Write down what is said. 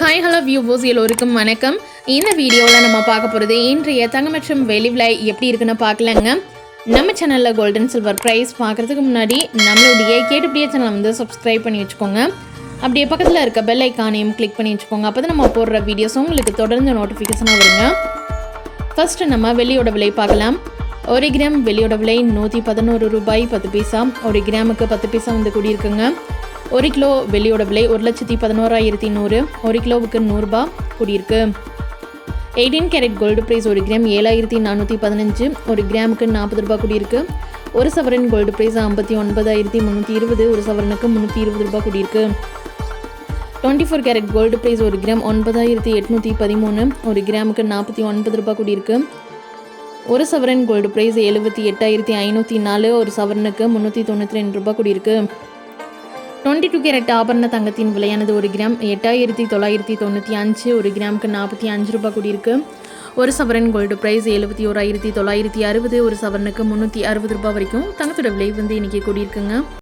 Hi hello வியூவோஸ் எல்லோருக்கும் வணக்கம். இந்த வீடியோவில் நம்ம பார்க்க போகிறது இன்றைய தங்க மற்றும் வெளி விலை எப்படி இருக்குன்னு பார்க்கலங்க. நம்ம சேனலில் கோல்டன் சில்வர் ப்ரைஸ் பார்க்குறதுக்கு முன்னாடி நம்மளுடைய கேட்டுப்படியே சேனலை வந்து சப்ஸ்கிரைப் பண்ணி வச்சுக்கோங்க. அப்படியே பக்கத்தில் இருக்க பெல் ஐக்கானையும் கிளிக் பண்ணி வச்சுக்கோங்க. அப்போ தான் நம்ம போடுற வீடியோஸும் உங்களுக்கு தொடர்ந்து நோட்டிஃபிகேஷனாக வருங்க. ஃபஸ்ட்டு நம்ம வெளியோட விலை பார்க்கலாம். ஒரு கிராம் வெளியோட விலை நூற்றி பதினோரு ரூபாய் பத்து பைசா. ஒரு கிராமுக்கு பத்து பைசா வந்து கூடியிருக்குங்க. ஒரு கிலோ வெள்ளியோட விலை ஒரு லட்சத்தி பதினோராயிரத்தி நூறு. ஒரு கிலோவுக்கு நூறுரூபா கூடியிருக்கு. எயிட்டீன் கேரட் கோல்டு ப்ரைஸ் ஒரு கிராம் ஏழாயிரத்தி நானூற்றி பதினஞ்சு. ஒரு கிராமுக்கு நாற்பது ரூபாய் கூடியிருக்கு. ஒரு சவரன் கோல்டு ப்ரைஸ் ஐம்பத்தி ஒன்பதாயிரத்தி முந்நூற்றி இருபது. ஒரு சவரனுக்கு முந்நூற்றி இருபது ரூபாய் கூடியிருக்கு. Twenty four carat gold price ஒரு கிராம் ஒன்பதாயிரத்தி எட்நூற்றி பதிமூணு. ஒரு கிராமுக்கு நாற்பத்தி ஒன்பது ரூபாய் கூடியிருக்கு. ஒரு சவரன் கோல்டு ப்ரைஸ் எழுபத்தி எட்டாயிரத்தி ஐநூற்றி நாலு. ஒரு சவரனுக்கு முந்நூற்றி தொண்ணூற்றி ரெண்டு ரூபாய் கூடியிருக்கு. டுவெண்ட்டி டூ கேரட் ஆபரண தங்கத்தின் விலையானது ஒரு கிராம் எட்டாயிரத்தி தொள்ளாயிரத்தி தொண்ணூற்றி அஞ்சு ஒரு கிராமுக்கு நாற்பத்தி அஞ்சு ரூபாய் கூடியிருக்கு. ஒரு சவரன் கோல்டு ப்ரைஸ் எழுபத்தி ஓராயிரத்தி தொள்ளாயிரத்தி அறுபது ஒரு சவரனுக்கு முந்நூற்றி அறுபது ரூபாய் வரைக்கும் தங்கத்தோட விலை வந்து இன்றைக்கி கூடியிருக்குங்க.